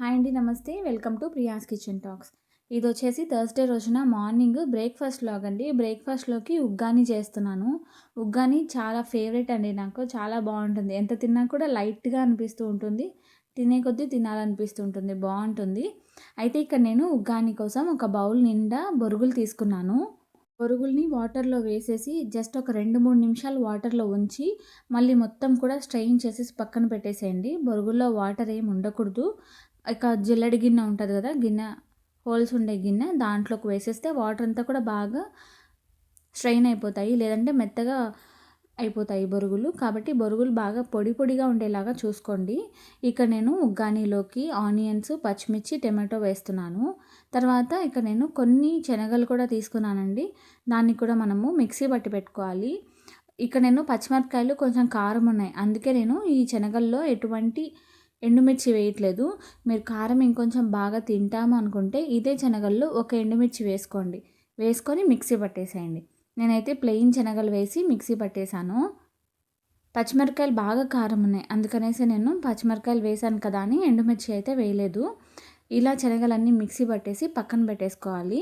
Hi అండి నమస్తే. Welcome to Priya's kitchen talks. ఇది వచ్చేసి థర్స్డే రోజున మార్నింగ్ బ్రేక్ఫాస్ట్ అండి. బ్రేక్ఫాస్ట్లోకి ఉగ్గాని చేస్తున్నాను. ఉగ్గాని చాలా ఫేవరెట్ అండి నాకు చాలా బాగుంటుంది. ఎంత తిన్నా కూడా లైట్గా అనిపిస్తూ ఉంటుంది. తినే కొద్దీ తినాలనిపిస్తూ ఉంటుంది. బాగుంటుంది. అయితే ఇక్కడ నేను ఉగ్గాని కోసం ఒక బౌల్ నిండా బొరుగులు తీసుకున్నాను. బొరుగుల్ని వాటర్లో వేసేసి జస్ట్ ఒక రెండు మూడు నిమిషాలు వాటర్లో ఉంచి మళ్ళీ మొత్తం కూడా స్ట్రెయిన్ చేసేసి పక్కన పెట్టేసేయండి. బొరుగుల్లో వాటర్ ఏమి ఉండకూడదు. ఇక జిల్లడి గిన్నె ఉంటుంది కదా గిన్నె హోల్స్ ఉండే గిన్నె దాంట్లోకి వేసేస్తే వాటర్ అంతా కూడా బాగా స్ట్రెయిన్ అయిపోతాయి లేదంటే మెత్తగా అయిపోతాయి బొరుగులు. కాబట్టి బొరుగులు బాగా పొడి పొడిగా ఉండేలాగా చూసుకోండి. ఇక నేను ఉగ్గానీలోకి ఆనియన్స్ పచ్చిమిర్చి టమాటో వేస్తున్నాను. తర్వాత ఇక నేను కొన్ని శనగలు కూడా తీసుకున్నానండి. దాన్ని కూడా మనము మిక్సీ పట్టి పెట్టుకోవాలి. ఇక నేను పచ్చిమిరపకాయలు కొంచెం కారం ఉన్నాయి. అందుకే నేను ఈ శనగల్లో ఎటువంటి ఎండుమిర్చి వేయట్లేదు. మీరు కారం ఇంకొంచెం బాగా తింటాము అనుకుంటే ఇదే శనగల్లో ఒక ఎండుమిర్చి వేసుకోండి. వేసుకొని మిక్సీ పట్టేసేయండి. నేనైతే ప్లెయిన్ శనగలు వేసి మిక్సీ పట్టేశాను. పచ్చిమిరకాయలు బాగా కారం ఉన్నాయి. అందుకనేసి నేను పచ్చిమిరకాయలు వేసాను కదా అని ఎండుమిర్చి అయితే వేయలేదు. ఇలా శనగలన్నీ మిక్సీ పట్టేసి పక్కన పెట్టేసుకోవాలి.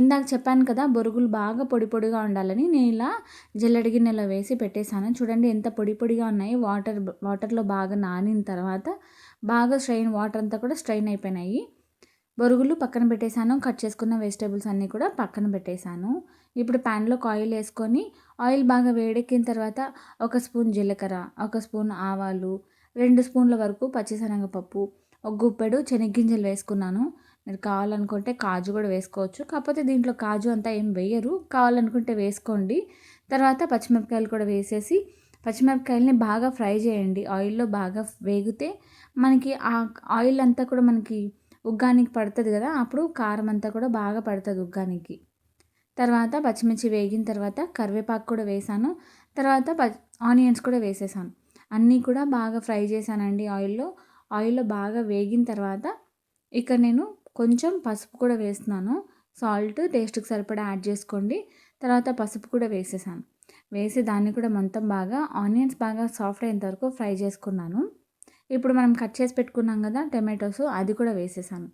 ఇందాక చెప్పాను కదా బొరుగులు బాగా పొడి పొడిగా ఉండాలని నేను ఇలా జల్లెడి గిన్నెలో వేసి పెట్టేశాను. చూడండి ఎంత పొడి పొడిగా ఉన్నాయి. వాటర్ వాటర్లో బాగా నానిన తర్వాత బాగా స్ట్రెయిన్ వాటర్ అంతా కూడా స్ట్రెయిన్ అయిపోయినాయి. బొరుగులు పక్కన పెట్టేశాను. కట్ చేసుకున్న వెజిటేబుల్స్ అన్నీ కూడా పక్కన పెట్టేశాను. ఇప్పుడు ప్యాన్లో ఆయిల్ వేసుకొని ఆయిల్ బాగా వేడెక్కిన తర్వాత ఒక స్పూన్ జీలకర్ర ఒక స్పూన్ ఆవాలు రెండు స్పూన్ల వరకు పచ్చిశనగపప్పు ఒక గుప్పెడు శనగ్గింజలు వేసుకున్నాను. మీరు కావాలనుకుంటే కాజు కూడా వేసుకోవచ్చు. కాకపోతే దీంట్లో కాజు అంతా ఏం వేయరు. కావాలనుకుంటే వేసుకోండి. తర్వాత పచ్చిమిరపకాయలు కూడా వేసేసి పచ్చిమిరపకాయలని బాగా ఫ్రై చేయండి. ఆయిల్లో బాగా వేగితే మనకి ఆ ఆయిల్ అంతా కూడా మనకి ఉగ్గానికి పడుతుంది కదా అప్పుడు కారం అంతా కూడా బాగా పడుతుంది ఉగ్గానికి. తర్వాత పచ్చిమిర్చి వేగిన తర్వాత కరివేపాకు కూడా వేసాను. తర్వాత ఆనియన్స్ కూడా వేసేసాను. అన్నీ కూడా బాగా ఫ్రై చేశానండి ఆయిల్లో. ఆయిల్లో బాగా వేగిన తర్వాత ఇక్కడ నేను కొంచెం పసుపు కూడా వేస్తున్నాను. సాల్ట్ టేస్ట్కి సరిపడా యాడ్ చేసుకోండి. తర్వాత పసుపు కూడా వేసేసాను. వేసి దాన్ని కూడా మొత్తం బాగా ఆనియన్స్ బాగా సాఫ్ట్ అయ్యేంత వరకు ఫ్రై చేసుకున్నాను. ఇప్పుడు మనం కట్ చేసి పెట్టుకున్నాం కదా టమాటోస్ అది కూడా వేసేసాను.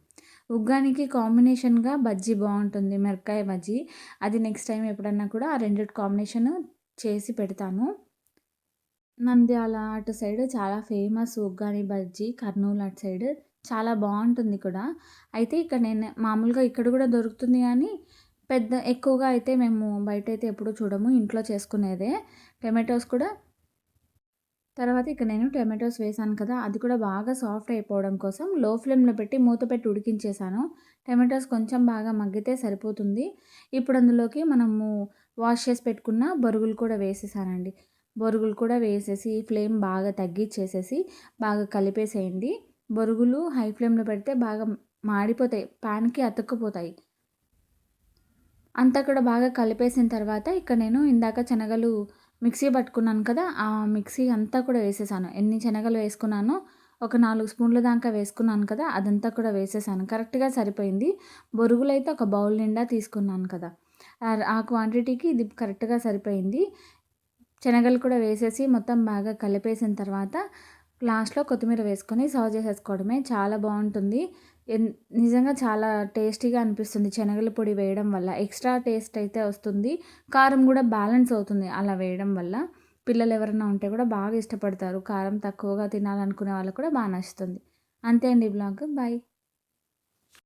ఉగ్గానికి కాంబినేషన్గా బజ్జీ బాగుంటుంది మిరపకాయ బజ్జీ. అది నెక్స్ట్ టైం ఎప్పుడన్నా కూడా ఆ రెండు కాంబినేషన్ చేసి పెడతాను. నంద్యాల అటు సైడ్ చాలా ఫేమస్ ఉగ్గాని బజ్జీ కర్నూలు అటు సైడ్. చాలా బాగుంటుంది కూడా. అయితే ఇక్కడ నేను మామూలుగా ఇక్కడ కూడా దొరుకుతుంది కానీ పెద్ద ఎక్కువగా అయితే మేము బయట అయితే ఎప్పుడూ చూడము. ఇంట్లో చేసుకునేదే. టమాటోస్ కూడా. తర్వాత ఇక్కడ నేను టమాటోస్ వేసాను కదా అది కూడా బాగా సాఫ్ట్ అయిపోవడం కోసం లో ఫ్లేమ్లో పెట్టి మూత పెట్టి ఉడికించేసాను. టమాటోస్ కొంచెం బాగా మగ్గితే సరిపోతుంది. ఇప్పుడు అందులోకి మనము వాష్ చేసి పెట్టుకున్న బొరుగులు కూడా వేసేసానండి. బొరుగులు కూడా వేసేసి ఫ్లేమ్ బాగా తగ్గించేసేసి బాగా కలిపేసేయండి. బొరుగులు హై ఫ్లేమ్లో పెడితే బాగా మాడిపోతాయి ప్యాన్కి అతుక్కుపోతాయి. అంతా కూడా బాగా కలిపేసిన తర్వాత ఇక్కడ నేను ఇందాక శనగలు మిక్సీ పట్టుకున్నాను కదా ఆ మిక్సీ అంతా కూడా వేసేసాను. ఎన్ని శనగలు వేసుకున్నానో ఒక నాలుగు స్పూన్ల దాకా వేసుకున్నాను కదా అదంతా కూడా వేసేసాను. కరెక్ట్గా సరిపోయింది. బొరుగులు అయితే ఒక బౌల్ నిండా తీసుకున్నాను కదా. ఆ క్వాంటిటీకి ఇది కరెక్ట్గా సరిపోయింది. శనగలు కూడా వేసేసి మొత్తం బాగా కలిపేసిన తర్వాత లాస్ట్లో కొత్తిమీర వేసుకొని సర్వ్ చేసేసుకోవడమే చాలా బాగుంటుంది. నిజంగా చాలా టేస్టీగా అనిపిస్తుంది శనగల పొడి వేయడం వల్ల. ఎక్స్ట్రా టేస్ట్ అయితే వస్తుంది. కారం కూడా బ్యాలెన్స్ అవుతుంది అలా వేయడం వల్ల. పిల్లలు ఎవరైనా ఉంటే కూడా బాగా ఇష్టపడతారు. కారం తక్కువగా తినాలనుకునే వాళ్ళకు కూడా బాగా నచ్చుతుంది. అంతే అండి బ్లాగ్. బాయ్.